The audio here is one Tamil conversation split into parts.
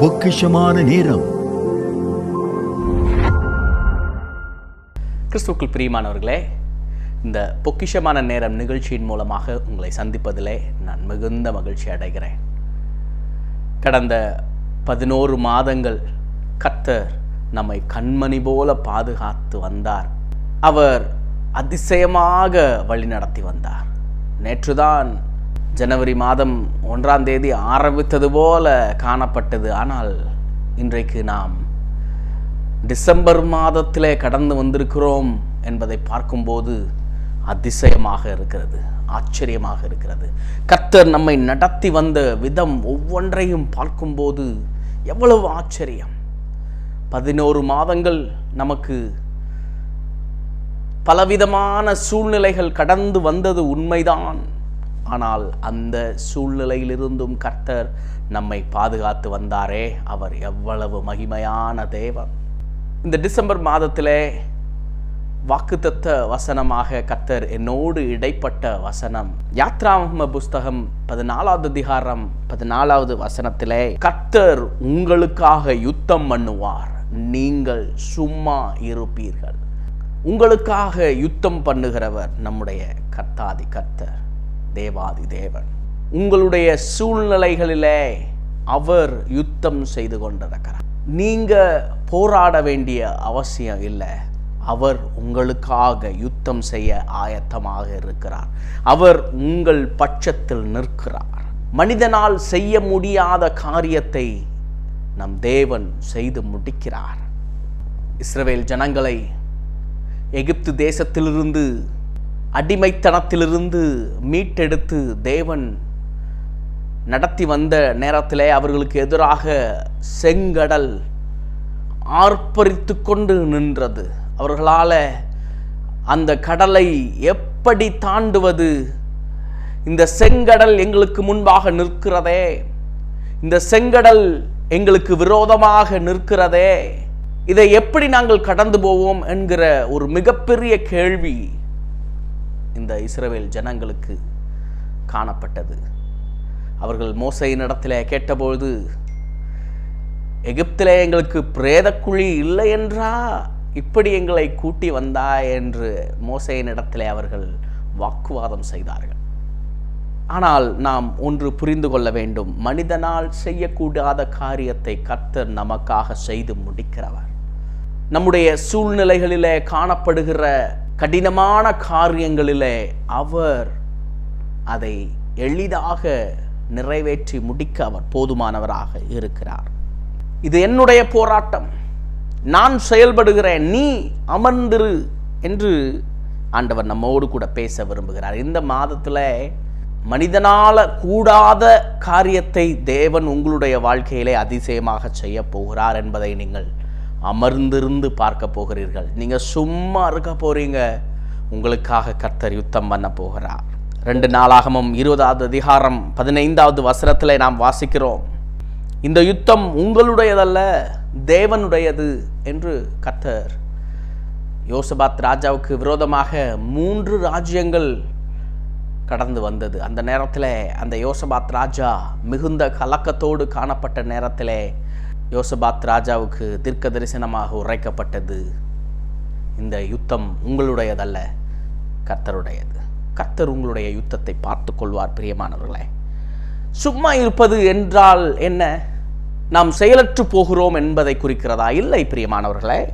பொக்கிஷமான நேரம். கிறிஸ்துக்கள் பிரியமானவர்களே இந்த பொக்கிஷமான நேரம் நிகழ்ச்சியின் மூலமாக உங்களை சந்திப்பதிலே நான் மிகுந்த மகிழ்ச்சி அடைகிறேன். கடந்த பதினோரு மாதங்கள் கத்தர் நம்மை கண்மணி போல பாதுகாத்து வந்தார். அவர் அதிசயமாக வழிநடத்தி வந்தார். நேற்றுதான் ஜனவரி மாதம் ஒன்றாம் தேதி ஆரம்பித்தது போல காணப்பட்டது. ஆனால் இன்றைக்கு நாம் டிசம்பர் மாதத்திலே கடந்து வந்திருக்கிறோம் என்பதை பார்க்கும்போது அதிசயமாக இருக்கிறது ஆச்சரியமாக இருக்கிறது. கர்த்தர் நம்மை நடத்தி வந்த விதம் ஒவ்வொன்றையும் பார்க்கும்போது எவ்வளவு ஆச்சரியம். பதினோரு மாதங்கள் நமக்கு பலவிதமான சூழ்நிலைகள் கடந்து வந்தது உண்மைதான். ஆனால் அந்த சூழ்நிலையிலிருந்தும் கர்த்தர் நம்மை பாதுகாத்து வந்தாரே. அவர் எவ்வளவு மகிமையான தேவன். இந்த டிசம்பர் மாதத்திலே வாக்குத்தத்த வசனமாக கர்த்தர் என்னோடு இடைப்பட்ட வசனம். யாத்ராம புஸ்தகம் பதினாலாவது அதிகாரம் பதினாலாவது வசனத்திலே கர்த்தர் உங்களுக்காக யுத்தம் பண்ணுவார். நீங்கள் சும்மா இருப்பீர்கள். உங்களுக்காக யுத்தம் பண்ணுகிறவர் நம்முடைய கர்த்தாதி கர்த்தர். தேவாதி தேவன். உங்களுடைய சூழ்நிலைகளிலே அவர் யுத்தம் செய்து கொண்டிருக்கிறார். நீங்க போராட வேண்டிய அவசியம் இல்லை. அவர் உங்களுக்காக யுத்தம் செய்ய ஆயத்தமாக இருக்கிறார். அவர் உங்கள் பட்சத்தில் நிற்கிறார். மனிதனால் செய்ய முடியாத காரியத்தை நம் தேவன் செய்து முடிக்கிறார். இஸ்ரவேல் ஜனங்களை எகிப்து தேசத்திலிருந்து அடிமைத்தனத்திலிருந்து மீட்டெடுத்து தேவன் நடத்தி வந்த நேரத்திலே அவர்களுக்கு எதிராக செங்கடல் ஆர்ப்பரித்து கொண்டு நின்றது. அவர்களால் அந்த கடலை எப்படி தாண்டுவது? இந்த செங்கடல் எங்களுக்கு முன்பாக நிற்கிறதே. இந்த செங்கடல் எங்களுக்கு விரோதமாக நிற்கிறதே. இதை எப்படி நாங்கள் கடந்து போவோம் என்கிற ஒரு மிகப்பெரிய கேள்வி. இந்த இஸ்ரவேல் ஜனங்களுக்கு காணப்பட்டது. அவர்கள் மோசையின் இடத்துல கேட்டபொழுது எகிப்திலே எங்களுக்கு பிரேதக்குழி இல்லை என்றா? இப்படி எங்களை கூட்டி வந்தா என்று மோசையின் இடத்திலே அவர்கள் வாக்குவாதம் செய்தார்கள். ஆனால் நாம் ஒன்று புரிந்து கொள்ள வேண்டும். மனிதனால் செய்யக்கூடாத காரியத்தை கர்த்தர் நமக்காக செய்து முடிக்கிறவர். நம்முடைய சூழ்நிலைகளிலே காணப்படுகிற கடினமான காரியங்களிலே அவர் அதை எளிதாக நிறைவேற்றி முடிக்க அவர் போதுமானவராக இருக்கிறார். இது என்னுடைய போராட்டம். நான் செயல்படுகிறேன். நீ அமர்ந்திரு என்று ஆண்டவர் நம்மோடு கூட பேச விரும்புகிறார். இந்த மாதத்தில் மனிதனால் கூடாத காரியத்தை தேவன் உங்களுடைய வாழ்க்கையிலே அதிசயமாக செய்ய போகிறார் என்பதை நீங்கள் அமர்ந்திருந்து பார்க்க போகிறீர்கள். நீங்கள் சும்மா இருக்க போகிறீங்க உங்களுக்காக கர்த்தர் யுத்தம் பண்ண போகிறார். ரெண்டு நாளாகமும் இருபதாவது அதிகாரம் பதினைந்தாவது வசனத்தில் நாம் வாசிக்கிறோம். இந்த யுத்தம் உங்களுடையதல்ல தேவனுடையது என்று கர்த்தர் யோசபாத் ராஜாவுக்கு விரோதமாக மூன்று ராஜ்யங்கள் கடந்து வந்தது. அந்த நேரத்தில் அந்த யோசபாத் ராஜா மிகுந்த கலக்கத்தோடு காணப்பட்ட நேரத்தில் யோசபாத் ராஜாவுக்கு தீர்க்க தரிசனமாக உரைக்கப்பட்டது. இந்த யுத்தம் உங்களுடையதல்ல கர்த்தருடையது. கர்த்தர் உங்களுடைய யுத்தத்தை பார்த்து கொள்வார் பிரியமானவர்களே. சும்மா இருப்பது என்றால் என்ன? நாம் செயலற்று போகிறோம் என்பதை குறிக்கிறதா? இல்லை பிரியமானவர்களே.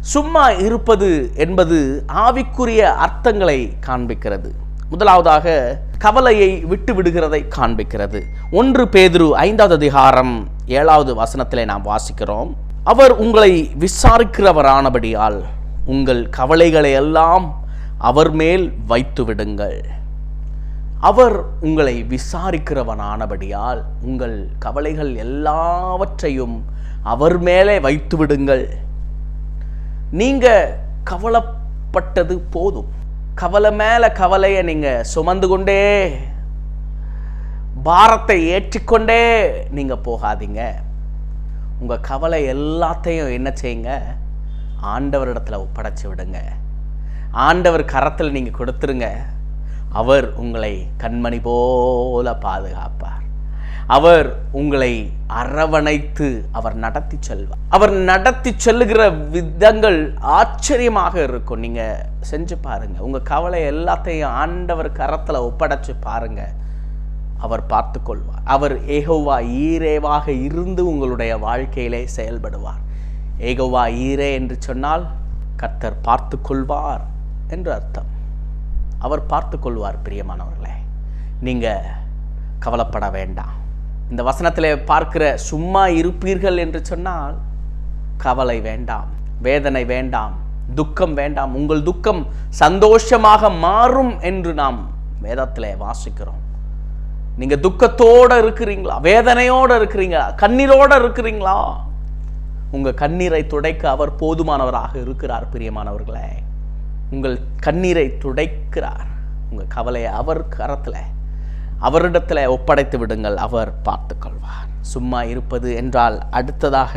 சும்மா இருப்பது என்பது ஆவிக்குரிய அர்த்தங்களை காண்பிக்கிறது. முதலாவதாக கவலையை விட்டு விடுகிறதை காண்பிக்கிறது. ஒன்று பேதுரு ஐந்தாவது அதிகாரம் ஏழாவது வசனத்திலே நாம் வாசிக்கிறோம். அவர் உங்களை விசாரிக்கிறவரானபடியால் உங்கள் கவலைகளை எல்லாம் அவர் மேல் வைத்து விடுங்கள். அவர் உங்களை விசாரிக்கிறவனானபடியால் உங்கள் கவலைகள் எல்லாவற்றையும் அவர் மேலே வைத்து விடுங்கள். நீங்கள் கவலைப்பட்டது போதும். கவலை மேலே கவலையை நீங்கள் சுமந்து கொண்டே பாரத்தை ஏற்றிக்கொண்டே நீங்கள் போகாதீங்க. உங்கள் கவலை எல்லாத்தையும் என்ன செய்யுங்க? ஆண்டவரிடத்தில் ஒப்படைச்சி விடுங்க. ஆண்டவர் கரத்தில் நீங்கள் கொடுத்துருங்க. அவர் உங்களை கண்மணி போல பாதுகாப்பார். அவர் உங்களை அரவணைத்து அவர் நடத்தி செல்வார். அவர் நடத்தி செல்லுகிற விதங்கள் ஆச்சரியமாக இருக்கும். நீங்க செஞ்சு பாருங்க. உங்க கவலை எல்லாத்தையும் ஆண்டவர் கரத்துல ஒப்படைச்சு பாருங்க. அவர் பார்த்து கொள்வார். அவர் ஏகோவா ஈரேவாக இருந்து உங்களுடைய வாழ்க்கையிலே செயல்படுவார். ஏகோவா ஈரே என்று சொன்னால் கர்த்தர் பார்த்து கொள்வார் என்று அர்த்தம். அவர் பார்த்து கொள்வார் பிரியமானவர்களே. நீங்க கவலைப்பட வேண்டாம். இந்த வசனத்தில் பார்க்கிற சும்மா இருப்பீர்கள் என்று சொன்னால் கவலை வேண்டாம் வேதனை வேண்டாம் துக்கம் வேண்டாம் உங்கள் துக்கம் சந்தோஷமாக மாறும் என்று நாம் வேதத்தில் வாசிக்கிறோம். நீங்கள் துக்கத்தோட இருக்கிறீங்களா? வேதனையோடு இருக்கிறீங்களா? கண்ணீரோட இருக்கிறீங்களா? உங்கள் கண்ணீரை துடைக்க அவர் போதுமானவராக இருக்கிறார் பிரியமானவர்களே. உங்கள் கண்ணீரை துடைக்கிறார். உங்கள் கவலையை அவர் கரத்தில் அவரிடத்தில் ஒப்படைத்து விடுங்கள் அவர் பார்த்துக்கொள்வார். சும்மா இருப்பது என்றால் அடுத்ததாக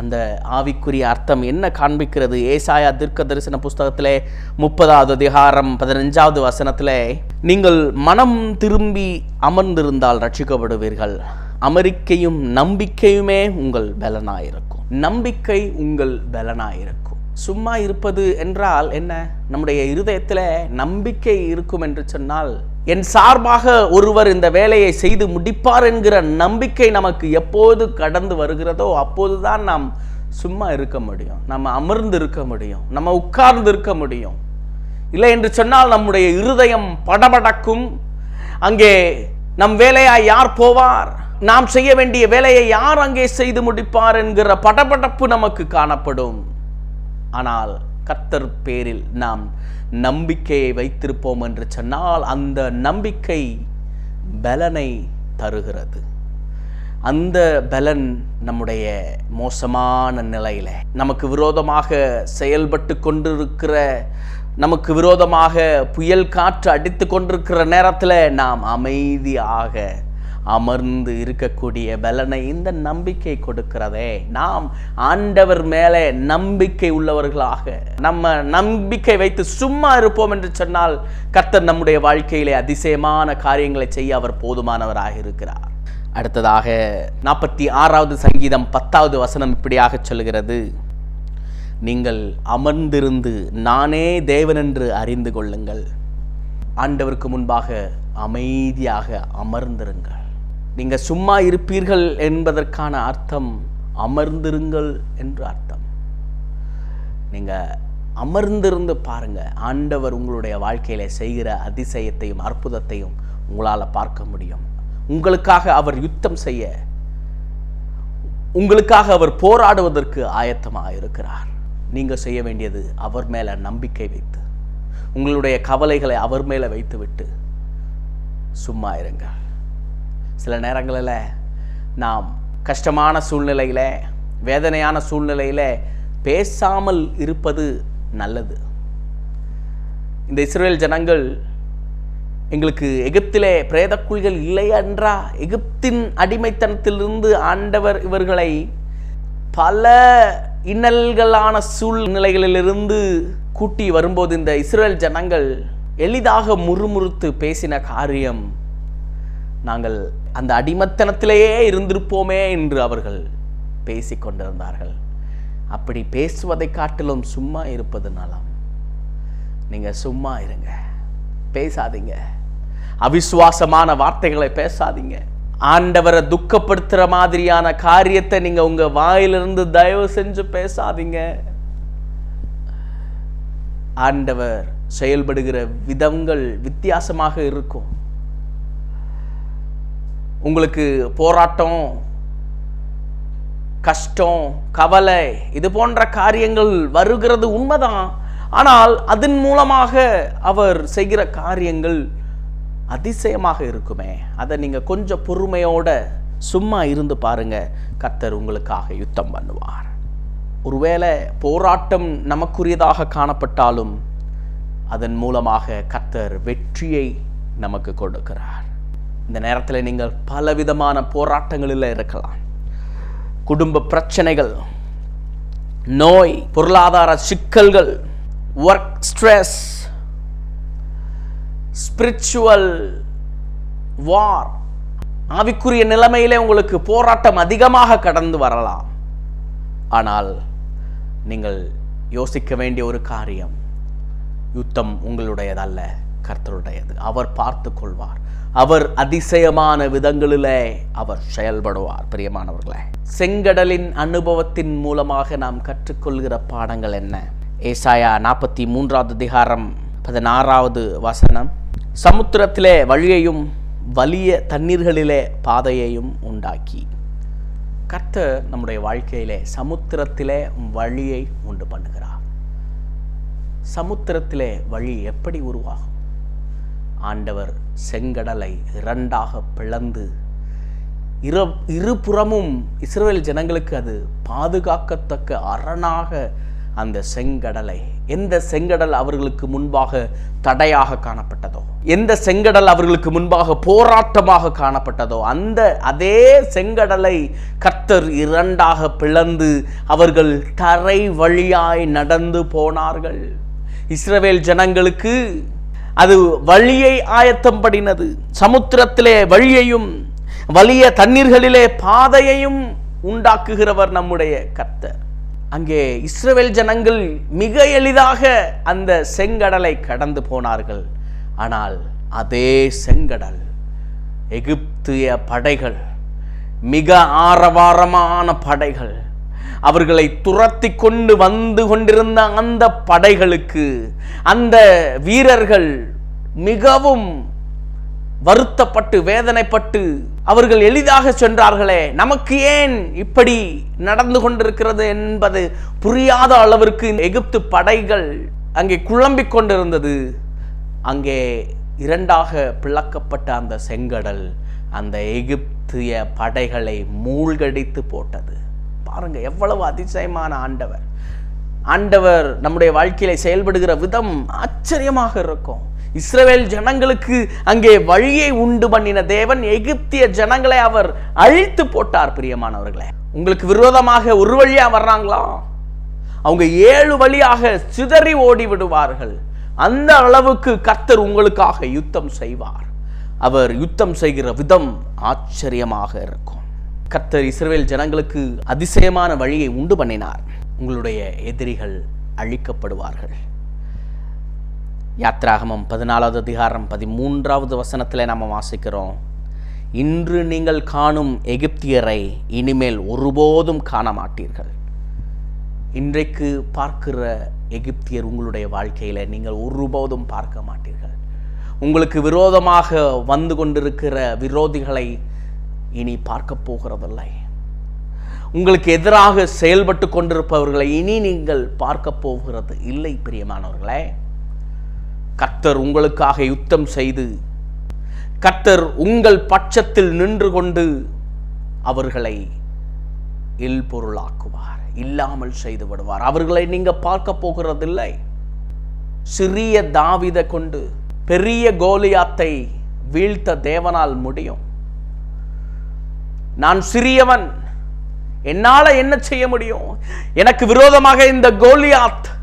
அந்த ஆவிக்குரிய அர்த்தம் என்ன காண்பிக்கிறது? ஏசாயா தீர்க்க தரிசன புஸ்தகத்திலே முப்பதாவது அதிகாரம் பதினஞ்சாவது வசனத்திலே நீங்கள் மனம் திரும்பி அமர்ந்திருந்தால் ரட்சிக்கப்படுவீர்கள் அமெரிக்கையும் நம்பிக்கையுமே உங்கள் பலனாயிருக்கும். நம்பிக்கை உங்கள் பலனாயிருக்கும். சும்மா இருப்பது என்றால் என்ன? நம்முடைய இருதயத்தில் நம்பிக்கை இருக்கும் என்று சொன்னால் என் சார்பாக ஒருவர் இந்த வேலையை செய்து முடிப்பார் என்கிற நம்பிக்கை நமக்கு எப்போது கடந்து வருகிறதோ அப்போதுதான் நாம் சும்மா இருக்க முடியும். நம்ம அமர்ந்து இருக்க முடியும். நம்ம உட்கார்ந்து இருக்க முடியும். இல்லை என்று சொன்னால் நம்முடைய இருதயம் படபடக்கும். அங்கே நம் வேலையாய் யார் போவார்? நாம் செய்ய வேண்டிய வேலையை யார் அங்கே செய்து முடிப்பார் என்கிற படபடப்பு நமக்கு காணப்படும். ஆனால் கர்த்தர் பேரில் நாம் நம்பிக்கையை வைத்திருப்போம் என்று சொன்னால் அந்த நம்பிக்கை பலனை தருகிறது. அந்த பலன் நம்முடைய மோசமான நிலையில நமக்கு விரோதமாக செயல்பட்டு கொண்டிருக்கிற நமக்கு விரோதமாக புயல் காற்று அடித்து கொண்டிருக்கிற நேரத்தில் நாம் அமைதியாக அமர்ந்து இருக்கக்கூடிய பலனை இந்த நம்பிக்கை கொடுக்கிறதே. நாம் ஆண்டவர் மேலே நம்பிக்கை உள்ளவர்களாக நம்ம நம்பிக்கை வைத்து சும்மா இருப்போம் என்று சொன்னால் கர்த்தர் நம்முடைய வாழ்க்கையிலே அதிசயமான காரியங்களை செய்ய அவர் போதுமானவராக இருக்கிறார். அடுத்ததாக நாற்பத்தி ஆறாவது சங்கீதம் பத்தாவது வசனம் இப்படியாக சொல்கிறது. நீங்கள் அமர்ந்திருந்து நானே தேவன் என்று அறிந்து கொள்ளுங்கள். ஆண்டவருக்கு முன்பாக அமைதியாக அமர்ந்திருங்கள். நீங்கள் சும்மா இருப்பீர்கள் என்பதற்கான அர்த்தம் அமர்ந்திருங்கள் என்று அர்த்தம். நீங்கள் அமர்ந்திருந்து பாருங்கள் ஆண்டவர் உங்களுடைய வாழ்க்கையில செய்கிற அதிசயத்தையும் அற்புதத்தையும் உங்களால் பார்க்க முடியும். உங்களுக்காக அவர் யுத்தம் செய்ய உங்களுக்காக அவர் போராடுவதற்கு ஆயத்தமாக இருக்கிறார். நீங்கள் செய்ய வேண்டியது அவர் மேலே நம்பிக்கை வைத்து உங்களுடைய கவலைகளை அவர் மேலே வைத்துவிட்டு சும்மா இருங்கள். சில நேரங்களில் நாம் கஷ்டமான சூழ்நிலையில் வேதனையான சூழ்நிலையில் பேசாமல் இருப்பது நல்லது. இந்த இஸ்ரேல் ஜனங்கள் எங்களுக்கு எகிப்திலே பிரேதக்குழிகள் இல்லை என்றா எகிப்தின் அடிமைத்தனத்திலிருந்து ஆண்டவர் இவர்களை பல இன்னல்களான சூழ்நிலைகளிலிருந்து கூட்டி வரும்போது இந்த இஸ்ரேல் ஜனங்கள் எளிதாக முறுமுறுத்து பேசின காரியம் நாங்கள் அந்த அடிமத்தனத்திலேயே இருந்திருப்போமே என்று அவர்கள் பேசி கொண்டிருந்தார்கள். அப்படி பேசுவதை காட்டிலும் சும்மா இருப்பது நலம் நீங்க சும்மா இருங்க. பேசாதீங்க. அவிசுவாசமான வார்த்தைகளை பேசாதீங்க. ஆண்டவரை துக்கப்படுத்துற மாதிரியான காரியத்தை நீங்க உங்க வாயிலிருந்து தயவு செஞ்சு பேசாதீங்க. ஆண்டவர் செயல்படுகிற விதங்கள் வித்தியாசமாக இருக்கும். உங்களுக்கு போராட்டம் கஷ்டம் கவலை இது போன்ற காரியங்கள் வருகிறது உண்மைதான். ஆனால் அதன் மூலமாக அவர் செய்கிற காரியங்கள் அதிசயமாக இருக்குமே. அதை நீங்கள் கொஞ்சம் பொறுமையோட சும்மா இருந்து பாருங்க. கர்த்தர் உங்களுக்காக யுத்தம் பண்ணுவார். ஒருவேளை போராட்டம் நமக்குரியதாக காணப்பட்டாலும் அதன் மூலமாக கத்தர் வெற்றியை நமக்கு கொடுக்கிறார். இந்த நேரத்தில் நீங்கள் பலவிதமான போராட்டங்களில் இருக்கலாம். குடும்ப பிரச்சனைகள் நோய் பொருளாதார சிக்கல்கள் ஒர்க் ஸ்ட்ரெஸ் ஸ்பிரிச்சுவல் வார் ஆவிக்குரிய நிலைமையிலே உங்களுக்கு போராட்டம் அதிகமாக கடந்து வரலாம். ஆனால் நீங்கள் யோசிக்க வேண்டிய ஒரு காரியம் யுத்தம் உங்களுடையதல்ல கர்த்தருடையது. அவர் பார்த்து கொள்வார். அவர் அதிசயமான விதங்களிலே அவர் செயல்படுவார். பிரியமானவர்களே செங்கடலின் அனுபவத்தின் மூலமாக நாம் கற்றுக்கொள்கிற பாடங்கள் என்ன? ஏசாயா நாற்பத்தி மூன்றாவது அதிகாரம் பதினாறாவது வசனம். சமுத்திரத்திலே வழியையும் வலிய தண்ணீர்களிலே பாதையையும் உண்டாக்கி. கர்த்தர் நம்முடைய வாழ்க்கையிலே சமுத்திரத்திலே வழியை உண்டு பண்ணுகிறார். சமுத்திரத்திலே வழி எப்படி உருவாகும்? ஆண்டவர் செங்கடலை இரண்டாக பிளந்து இரு இருபுறமும் இஸ்ரேல் ஜனங்களுக்கு அது பாதுகாக்கத்தக்க அரணாக அந்த செங்கடலை. எந்த செங்கடல் அவர்களுக்கு முன்பாக தடையாக காணப்பட்டதோ? எந்த செங்கடல் அவர்களுக்கு முன்பாக போராட்டமாக காணப்பட்டதோ? அந்த அதே செங்கடலை கர்த்தர் இரண்டாக பிளந்து அவர்கள் தரை வழியாய் நடந்து போனார்கள். இஸ்ரவேல் ஜனங்களுக்கு அது வழியை ஆயத்தம் படினது சமுத்திரத்திலே வழியையும் வலிய தண்ணீர்களிலே பாதையையும் உண்டாக்குகிறவர் நம்முடைய கர்த்தர். அங்கே இஸ்ரவேல் ஜனங்கள் மிக எளிதாக அந்த செங்கடலை கடந்து போனார்கள். ஆனால் அதே செங்கடல் எகிப்திய படைகள் மிக ஆரவாரமான படைகள் அவர்களை துரத்தி கொண்டு வந்து கொண்டிருந்த அந்த படைகளுக்கு அந்த வீரர்கள் மிகவும் வருத்தப்பட்டு வேதனைப்பட்டு அவர்கள் எளிதாக சென்றார்களே நமக்கு ஏன் இப்படி நடந்து கொண்டிருக்கிறது என்பது புரியாத அளவிற்கு எகிப்து படைகள் அங்கே குழம்பிக் கொண்டிருந்தது. அங்கே இரண்டாக பிளக்கப்பட்ட அந்த செங்கடல் அந்த எகிப்திய படைகளை மூழ்கடித்து போட்டது. பாருங்க எவ்வளவு அதிசயமான ஆண்டவர். ஆண்டவர் நம்முடைய வாழ்க்கையில செயல்படுகிற விதம் ஆச்சரியமாக இருக்கும். இஸ்ரவேல் ஜனங்களுக்கு அங்கே வழியை உண்டு பண்ணின தேவன் எகிப்திய ஜனங்களை அவர் அழித்து போட்டார் பிரியமானவர்களே. உங்களுக்கு விரோதமாக ஒரு வழியா வர்றாங்களா? அவங்க ஏழு வழியாக சிதறி ஓடி விடுவார்கள் அந்த அளவுக்கு கர்த்தர் உங்களுக்காக யுத்தம் செய்வார். அவர் யுத்தம் செய்கிற விதம் ஆச்சரியமாக இருக்கும். கத்தர் இஸ்ரேல் ஜனங்களுக்கு அதிசயமான வழியை உண்டு பண்ணினார். உங்களுடைய எதிரிகள் அழிக்கப்படுவார்கள். யாத்ராகமம் பதினாலாவது அதிகாரம் பதிமூன்றாவது வசனத்தில் நாம் வாசிக்கிறோம். இன்று நீங்கள் காணும் எகிப்தியரை இனிமேல் ஒருபோதும் காண மாட்டீர்கள் இன்றைக்கு பார்க்கிற எகிப்தியர் உங்களுடைய வாழ்க்கையில் நீங்கள் ஒருபோதும் பார்க்க மாட்டீர்கள். உங்களுக்கு விரோதமாக வந்து கொண்டிருக்கிற விரோதிகளை இனி பார்க்க போகிறதில்லை. உங்களுக்கு எதிராக செயல்பட்டு கொண்டிருப்பவர்களை இனி நீங்கள் பார்க்க போகிறது இல்லை பிரியமானவர்களே. கர்த்தர் உங்களுக்காக யுத்தம் செய்து கர்த்தர் உங்கள் பட்சத்தில் நின்று கொண்டு அவர்களை இல்பொருளாக்குவார் இல்லாமல் செய்து விடுவார். அவர்களை நீங்கள் பார்க்க போகிறதில்லை. சிறிய தாவிதை கொண்டு பெரிய கோலியாத்தை வீழ்த்த தேவனால் முடியும். நான் சிறியவன். என்னால் என்ன செய்ய முடியும்? எனக்கு விரோதமாக இந்த கோலியாத்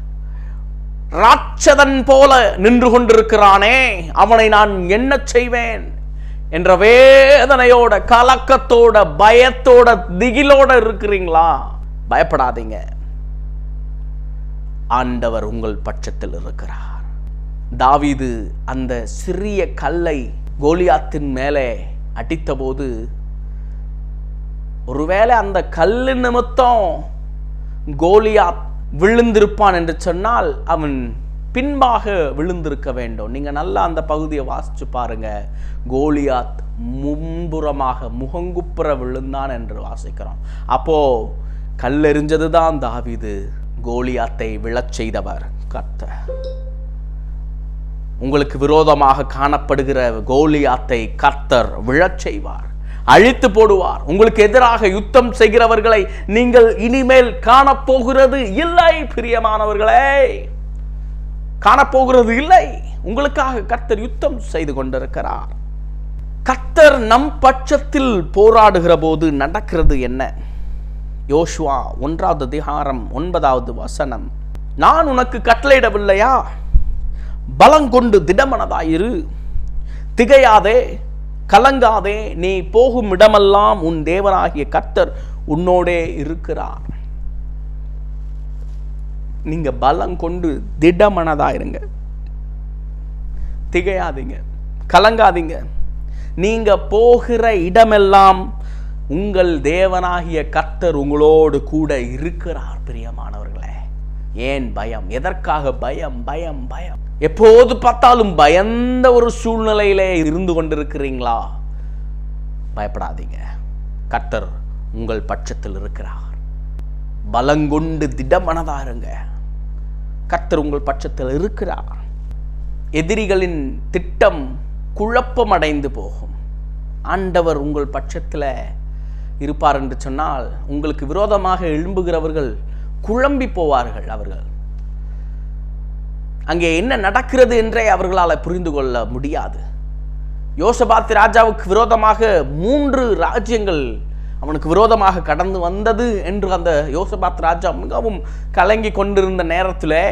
ராட்சதன் போல நின்று கொண்டிருக்கிறானே அவனை நான் என்ன செய்வேன்? என்ற வேதனையோட கலக்கத்தோட பயத்தோட திகிலோட இருக்கிறீங்களா? பயப்படாதீங்க. ஆண்டவர் உங்கள் பட்சத்தில் இருக்கிறார். தாவீது அந்த சிறிய கல்லை கோலியாத்தின் மேலே அடித்தபோது ஒருவேளை அந்த கல்லு நிமித்தம் கோலியாத் விழுந்திருப்பான் என்று சொன்னால் அவன் பின்பாக விழுந்திருக்க வேண்டும். நீங்கள் நல்லா அந்த பகுதியை வாசிச்சு பாருங்க. கோலியாத் முன்புறமாக முகங்குப்புற விழுந்தான் என்று வாசிக்கிறோம். அப்போ கல்லெறிஞ்சது தான் தாவிது. கோலியாத்தை விழச் செய்தவர் கத்த உங்களுக்கு விரோதமாக காணப்படுகிற கோலியாத்தை கர்த்தர் விழச் செய்வார். அழித்து போடுவார். உங்களுக்கு எதிராக யுத்தம் செய்கிறவர்களை நீங்கள் இனிமேல் காணப்போகிறது இல்லை பிரியமானவர்களே. காணப்போகிறது இல்லை. உங்களுக்காக கர்த்தர் யுத்தம் செய்து கொண்டிருக்கிறார். கர்த்தர் நம் பட்சத்தில் போராடுகிற போது நடக்கிறது என்ன? யோசுவா ஒன்றாவது அதிகாரம் ஒன்பதாவது வசனம். நான் உனக்கு கட்டளையிடவில்லையா? பலங்கொண்டு திடமனதாயிரு. திகையாதே. கலங்காதே நீ போகும் இடமெல்லாம் உன் தேவனாகிய கர்த்தர் உன்னோடே இருக்கிறார். நீங்க பலம் கொண்டு திடமனதா இருங்க திகையாதீங்க. கலங்காதீங்க. நீங்க போகிற இடமெல்லாம் உங்கள் தேவனாகிய கர்த்தர் உங்களோடு கூட இருக்கிறார் பிரியமானவர்களே. ஏன் பயம்? எதற்காக? பயம் பயம் பயம். எப்போது பார்த்தாலும் பயந்த ஒரு சூழ்நிலையிலே இருந்து கொண்டிருக்கிறீங்களா? பயப்படாதீங்க. கர்த்தர் உங்கள் பட்சத்தில் இருக்கிறார். பலங்கொண்டு திடமனதாருங்க. கர்த்தர் உங்கள் பட்சத்தில் இருக்கிறார். எதிரிகளின் திட்டம் குழப்பமடைந்து போகும். ஆண்டவர் உங்கள் பட்சத்தில் இருப்பார் என்று சொன்னால் உங்களுக்கு விரோதமாக எழும்புகிறவர்கள் குழம்பி போவார்கள் அவர்கள். அங்கே என்ன நடக்கிறது என்றே அவர்களால் புரிந்து கொள்ள முடியாது. யோசபாத் ராஜாவுக்கு விரோதமாக மூன்று ராஜ்யங்கள் அவனுக்கு விரோதமாக கடந்து வந்தது என்று அந்த யோசபாத் ராஜா மிகவும் கலங்கி கொண்டிருந்த நேரத்திலே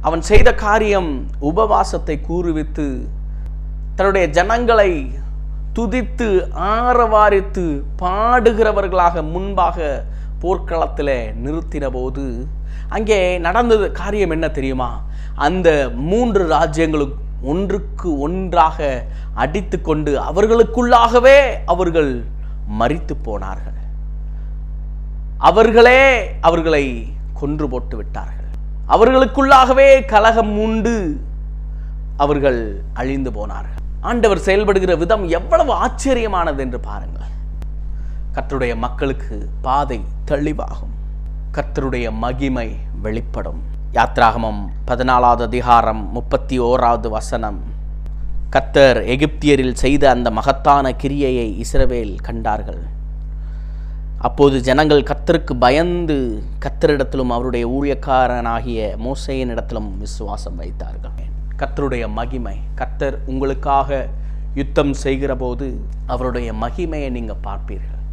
அவன் செய்த காரியம் உபவாசத்தை கூறுவித்து தன்னுடைய ஜனங்களை துதித்து ஆரவாரித்து பாடுகிறவர்களாக முன்பாக போர்க்களத்தில் நிறுத்தின போது அங்கே நடந்தது காரியம் என்ன தெரியுமா? அந்த மூன்று ராஜ்யங்களும் ஒன்றுக்கு ஒன்றாக அடித்து கொண்டு அவர்களுக்குள்ளாகவே அவர்கள் மறித்து போனார்கள். அவர்களே அவர்களை கொன்று போட்டு விட்டார்கள். அவர்களுக்குள்ளாகவே கலகம் உண்டு அவர்கள் அழிந்து போனார்கள். ஆண்டவர் செயல்படுகிற விதம் எவ்வளவு ஆச்சரியமானது என்று பாருங்கள். கற்றுடைய மக்களுக்கு பாதை தெளிவாகும். கர்த்தருடைய மகிமை வெளிப்படும். யாத்ராகமம் பதினாலாவது அதிகாரம் முப்பத்தி ஓராவது வசனம். கர்த்தர் எகிப்தியரில் செய்த அந்த மகத்தான கிரியையை இஸ்ரவேல் கண்டார்கள். அப்போது ஜனங்கள் கர்த்தருக்கு பயந்து கர்த்தரிடத்திலும் அவருடைய ஊழியக்காரனாகிய மோசையின் இடத்திலும் விசுவாசம் வைத்தார்கள். கர்த்தருடைய மகிமை கர்த்தர் உங்களுக்காக யுத்தம் செய்கிற போது அவருடைய மகிமையை நீங்கள் பார்ப்பீர்கள்.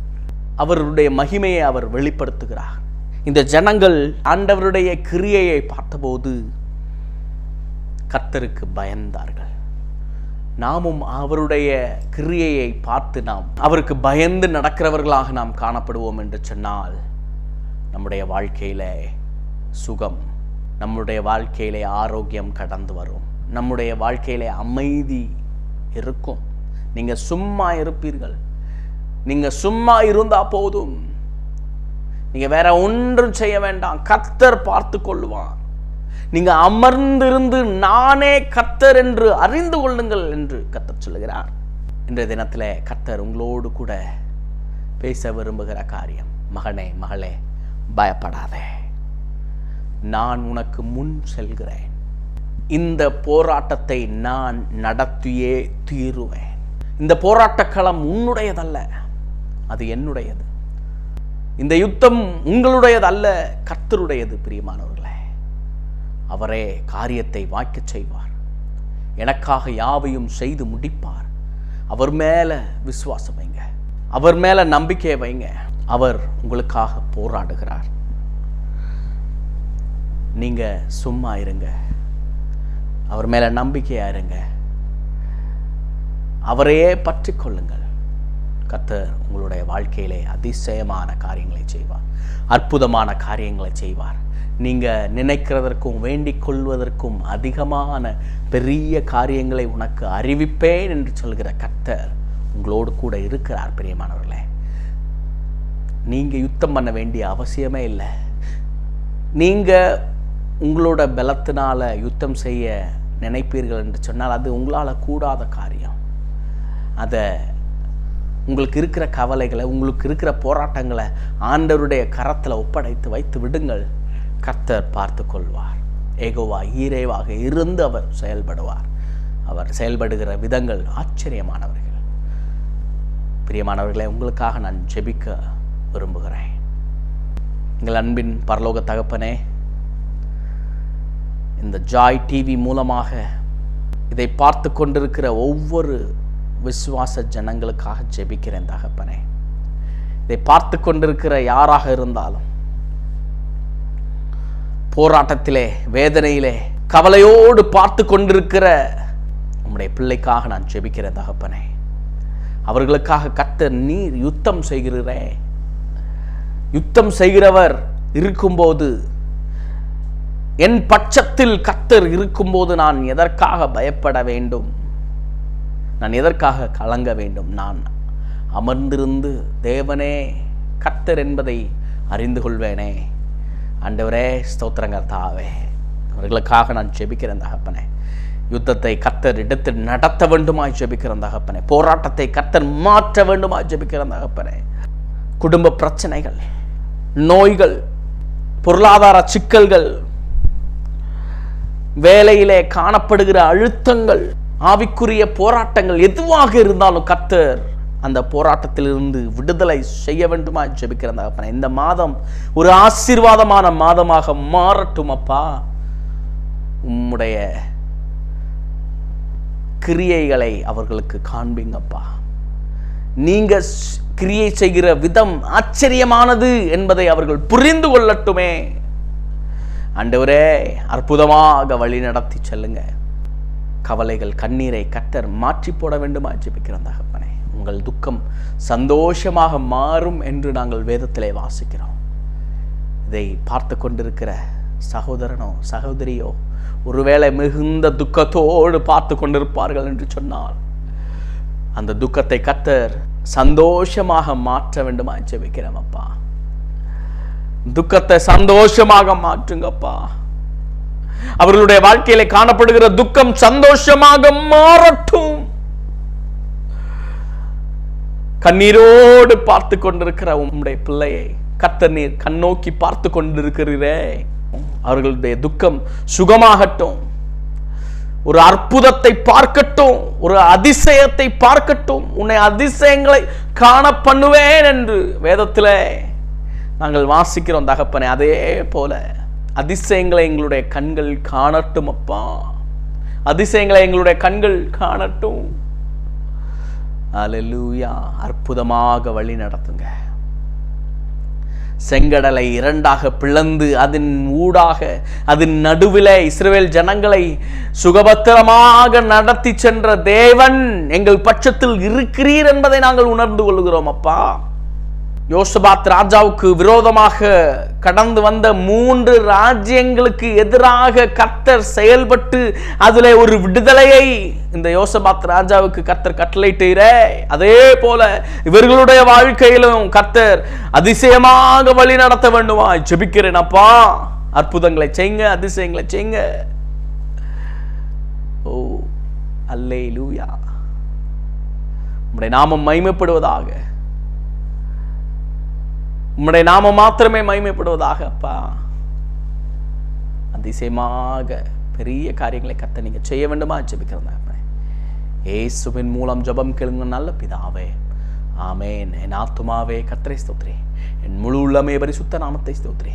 அவருடைய மகிமையை அவர் வெளிப்படுத்துகிறார். இந்த ஜனங்கள் ஆண்டவருடைய கிரியையை பார்த்தபோது கர்த்தருக்கு பயந்தார்கள். நாமும் அவருடைய கிரியையை பார்த்து நாம் அவருக்கு பயந்து நடக்கிறவர்களாக நாம் காணப்படுவோம் என்று சொன்னால் நம்முடைய வாழ்க்கையில சுகம் நம்முடைய வாழ்க்கையிலே ஆரோக்கியம் கடந்து வரும் நம்முடைய வாழ்க்கையிலே அமைதி இருக்கும். நீங்கள் சும்மா இருப்பீர்கள். நீங்கள் சும்மா இருந்தால் போதும். நீங்கள் வேற ஒன்றும் செய்ய வேண்டாம். கத்தர் பார்த்து கொள்வான் நீங்கள் அமர்ந்திருந்து நானே கத்தர் என்று அறிந்து கொள்ளுங்கள் என்று கத்தர் சொல்லுகிறார். இன்றைய தினத்தில் கத்தர் உங்களோடு கூட பேச விரும்புகிற காரியம் மகனே மகளே பயப்படாதே. நான் உனக்கு முன் செல்கிறேன். இந்த போராட்டத்தை நான் நடத்தியே தீருவேன். இந்த போராட்ட களம் உன்னுடையதல்ல அது என்னுடையது. இந்த யுத்தம் உங்களுடையது அல்ல கர்த்தருடையது பிரியமானவர்களே. அவரே காரியத்தை வாய்க்க செய்வார். எனக்காக யாவையும் செய்து முடிப்பார். அவர் மேலே விசுவாசம் வைங்க. அவர் மேலே நம்பிக்கையை வைங்க. அவர் உங்களுக்காக போராடுகிறார். நீங்க சும்மா இருங்க. அவர் மேலே நம்பிக்கையாக இருங்க. அவரையே பற்றி கொள்ளுங்கள். கர்த்தர் உங்களுடைய வாழ்க்கையிலே அதிசயமான காரியங்களை செய்வார். அற்புதமான காரியங்களை செய்வார். நீங்கள் நினைக்கிறதற்கும் வேண்டிக் கொள்வதற்கும் அதிகமான பெரிய காரியங்களை உனக்கு அறிவிப்பேன் என்று சொல்கிற கர்த்தர் உங்களோடு கூட இருக்கிறார் பிரியமானவர்களே. நீங்கள் யுத்தம் பண்ண வேண்டிய அவசியமே இல்லை. நீங்கள் உங்களோட பலத்தினால் யுத்தம் செய்ய நினைப்பீர்கள் என்று சொன்னால் அது உங்களால் கூடாத காரியம். அதை உங்களுக்கு இருக்கிற கவலைகளை உங்களுக்கு இருக்கிற போராட்டங்களை ஆண்டவருடைய கரத்தில் ஒப்படைத்து வைத்து விடுங்கள். கர்த்தர் பார்த்து கொள்வார் ஏகோவா ஈரேவாக இருந்து அவர் செயல்படுவார். அவர் செயல்படுகிற விதங்கள் ஆச்சரியமானவர்கள். பிரியமானவர்களை உங்களுக்காக நான் ஜெபிக்க விரும்புகிறேன். எங்கள் அன்பின் பரலோக தகப்பனே இந்த ஜாய் டிவி மூலமாக இதை பார்த்து கொண்டிருக்கிற ஒவ்வொரு விசுவாச ஜனங்களுக்காக ஜெபிக்கிறேன் தகப்பனே. இதை பார்த்து கொண்டிருக்கிற யாராக இருந்தாலும் போராட்டத்திலே வேதனையிலே கவலையோடு பார்த்து கொண்டிருக்கிற உம்முடைய பிள்ளைக்காக நான் ஜெபிக்கிறேன் தகப்பனே. அவர்களுக்காக கத்த நீர் யுத்தம் செய்கிறே யுத்தம் செய்கிறவர் இருக்கும்போது என் பட்சத்தில் கத்தர் இருக்கும்போது நான் எதற்காக பயப்பட வேண்டும்? நான் எதற்காக கலங்க வேண்டும்? நான் அமர்ந்திருந்து தேவனே கர்த்தர் என்பதை அறிந்து கொள்வேனே. ஆண்டவரே ஸ்தோத்திரங்கர்த்தாவே அவர்களுக்காக நான் ஜெபிக்கிறேன் தகப்பனே யுத்தத்தை கர்த்தர் இடத்தில் நடத்த வேண்டுமாய் ஜெபிக்கிறேன் தகப்பனே போராட்டத்தை கர்த்தர் மாற்ற வேண்டுமாய் ஜெபிக்கிறேன் தகப்பனே. குடும்ப பிரச்சனைகள் நோய்கள் பொருளாதார சிக்கல்கள் வேலையிலே காணப்படுகிற அழுத்தங்கள் ஆவிக்குரிய போராட்டங்கள் எதுவாக இருந்தாலும் கத்தர் அந்த போராட்டத்திலிருந்து விடுதலை செய்ய வேண்டுமா ஜெபிக்கிறேன் தகப்பனே இந்த மாதம் ஒரு ஆசீர்வாதமான மாதமாக மாறட்டும் அப்பா. உம்முடைய கிரியைகளை அவர்களுக்கு காண்பீங்கப்பா நீங்க கிரியை செய்கிற விதம் ஆச்சரியமானது என்பதை அவர்கள் புரிந்து கொள்ளட்டுமே. அண்டவரே அற்புதமாக வழி நடத்தி செல்லுங்கள் கவலைகள் கண்ணீரை கத்தர் மாற்றி போட வேண்டுமா ஜெபிக்கிறோம் தகப்பனே. உங்கள் துக்கம் சந்தோஷமாக மாறும் என்று நாங்கள் வேதத்திலே வாசிக்கிறோம். இதை பார்த்து கொண்டிருக்கிற சகோதரனோ சகோதரியோ ஒருவேளை மிகுந்த துக்கத்தோடு பார்த்து கொண்டிருப்பார்கள் என்று சொன்னால் அந்த துக்கத்தை கத்தர் சந்தோஷமாக மாற்ற வேண்டுமா ஜெபிக்கிறோம் அப்பா. துக்கத்தை சந்தோஷமாக மாற்றுங்கப்பா. அவர்களுடைய வாழ்க்கையில காணப்படுகிற துக்கம் சந்தோஷமாக மாறட்டும். கண்ணீரோடு பார்த்து கொண்டிருக்கிற உம்முடைய பிள்ளையை கத்த நீர் கண்ணோக்கி பார்த்து கொண்டிருக்கிறீரே. அவர்களுடைய துக்கம் சுகமாகட்டும். ஒரு அற்புதத்தை பார்க்கட்டும் ஒரு அதிசயத்தை பார்க்கட்டும். உன்னை அதிசயங்களை காண பண்ணுவேன் என்று வேதத்தில் நாங்கள் வாசிக்கிறோம் தகப்பனே அதே போல. அதிசயங்களை எங்களுடைய கண்கள் காணட்டும் அப்பா. அதிசயங்களை எங்களுடைய கண்கள் காணட்டும். அலலூயா அற்புதமாக வழி நடத்துங்க. செங்கடலை இரண்டாக பிளந்து அதன் ஊடாக அதன் நடுவில் இஸ்ரேல் ஜனங்களை சுகபத்திரமாக நடத்தி சென்ற தேவன் எங்கள் பட்சத்தில் இருக்கிறீர் என்பதை நாங்கள் உணர்ந்து கொள்கிறோம் அப்பா. யோசபாத் ராஜாவுக்கு விரோதமாக கடந்து வந்த மூன்று ராஜ்யங்களுக்கு எதிராக கர்த்தர் செயல்பட்டு அதுல ஒரு விடுதலையை இந்த யோசபாத் ராஜாவுக்கு கர்த்தர் கட்டளையிட்டீரே. அதே போல இவர்களுடைய வாழ்க்கையிலும் கர்த்தர் அதிசயமாக வழி நடத்த வேண்டுமா ஜெபிக்கிறேன் அப்பா. அற்புதங்களை செய்யுங்க அதிசயங்களை செய்யுங்க ஓ அல்லே லூயா உம்முடைய நாமம் மைமைப்படுவதாக உம்முடைய நாம மாத்திரமே மகிமைப்படுவதாக அப்பா. அதிசயமாக பெரிய காரியங்களை கத்த நீங்க செய்ய வேண்டுமா? ஜெபிக்கிறதா ஏசுவின் மூலம் ஜெபம் கேளுங்க நல்ல பிதாவே. ஆமேன். என் ஆத்துமாவே கத்திரை ஸ்தோத்ரி. என் முழு உள்ளமே பரிசுத்த நாமத்தை ஸ்தோத்ரி.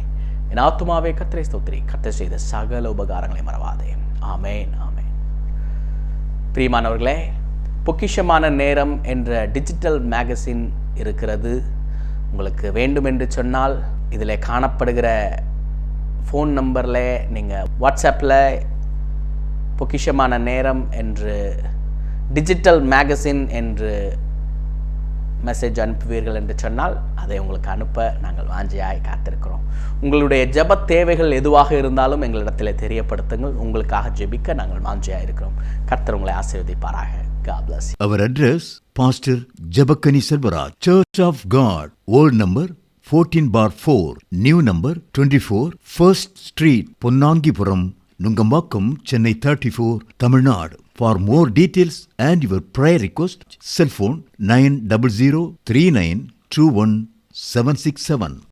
என் ஆத்துமாவே கத்திரை ஸ்தோத்ரி. கத்தை செய்த சகல உபகாரங்களை மறவாதே. ஆமேன் ஆமேன். பிரியமானவர்களே பொக்கிஷமான நேரம் என்ற டிஜிட்டல் மேகசின் இருக்கிறது. உங்களுக்கு வேண்டும் என்று சொன்னால் இதில் காணப்படுகிற ஃபோன் நம்பரில் நீங்கள் வாட்ஸ்அப்பில் பொக்கிஷமான நேரம் என்று டிஜிட்டல் மேகசின் என்று மெசேஜ் அனுப்புவீர்கள் என்று சொன்னால் அதை உங்களுக்கு அனுப்ப நாங்கள் வாஞ்சியாய் காத்திருக்கிறோம். உங்களுடைய ஜப தேவைகள் எதுவாக இருந்தாலும் எங்களிடத்தில் தெரியப்படுத்துங்கள். உங்களுக்காக ஜெபிக்க நாங்கள் வாஞ்சியாக இருக்கிறோம் கர்த்தர் உங்களை ஆசீர்வதிப்பாராக. God bless you. Our address, Pastor Jabakani Selvaraj, Church of God, old number 14 bar 4, new number 24, First Street, Ponnangipuram, Nungambakkam, Chennai 34, Tamil Nadu. For more details and your prayer request, cell phone 900 39 21 767.